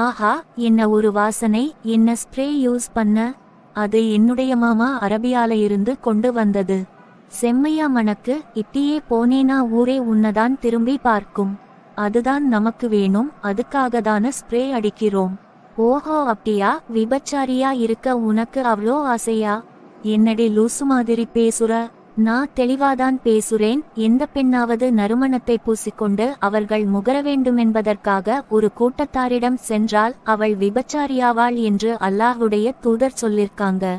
ஆஹா என்ன ஒரு வாசனை என்ன ஸ்ப்ரே யூஸ் பண்ண? அது என்னுடைய மாமா அரபியால இருந்து கொண்டு வந்தது. செம்மையா மனக்கு இப்படியே போனேனா ஊரே உன்னதான் திரும்பி பார்க்கும். அதுதான் நமக்கு வேணும் அதுக்காக தானே ஸ்ப்ரே அடிக்கிறோம். ஓஹோ அப்படியா? விபச்சாரியா இருக்க உனக்கு அவ்வளோ ஆசையா? என்னடி லூசு மாதிரி பேசுற? நான் தெளிவாதான் பேசுறேன். எந்த பெண்ணாவது நறுமணத்தை பூசிக்கொண்டு அவர்கள் முகர வேண்டுமென்பதற்காக ஒரு கூட்டத்தாரிடம் சென்றால் அவள் விபச்சாரியாவாள் என்று அல்லாஹுடைய தூதர் சொல்லிருக்காங்க.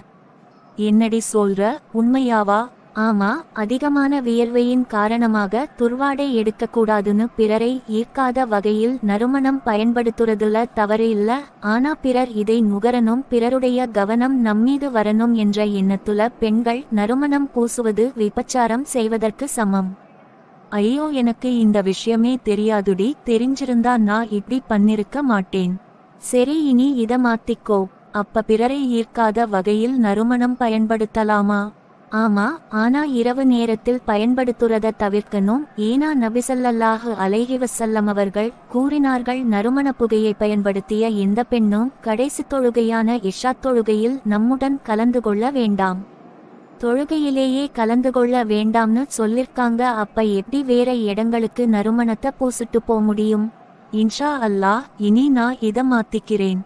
என்னடி சொல்ற? உண்மையாவா? ஆமா அதிகமான வியர்வையின் காரணமாக துர்வாடை எடுக்கக்கூடாதுன்னு பிறரை ஈர்க்காத வகையில் நறுமணம் பயன்படுத்துறதுல தவறு இல்ல. ஆனா பிறர் இதை நுகரணும் பிறருடைய கவனம் நம்மீது வரணும் என்ற எண்ணத்துல பெண்கள் நறுமணம் பூசுவது விபச்சாரம் செய்வதற்கு சமம். ஐயோ எனக்கு இந்த விஷயமே தெரியாதுடி தெரிஞ்சிருந்தா நான் இப்படி பண்ணிருக்க மாட்டேன். சரி இனி இத மாத்திக்கோ. அப்ப பிறரை ஈர்க்காத வகையில் நறுமணம் பயன்படுத்தலாமா? ஆமா ஆனா இரவு நேரத்தில் பயன்படுத்துறத தவிர்க்கணும். ஏனா நபிசல்லாஹு அலைஹி அவர்கள் கூறினார்கள் நறுமண புகையை பயன்படுத்திய எந்த பெண்ணும் கடைசி தொழுகையான இஷா தொழுகையில் நம்முடன் கலந்து கொள்ள வேண்டாம். தொழுகையிலேயே கலந்து கொள்ள வேண்டாம்னு சொல்லிருக்காங்க அப்ப எப்படி வேற இடங்களுக்கு நறுமணத்தை பூசிட்டு போக முடியும்? இன்ஷா அல்லாஹ் இனி நான் இதை மாத்திக்கிறேன்.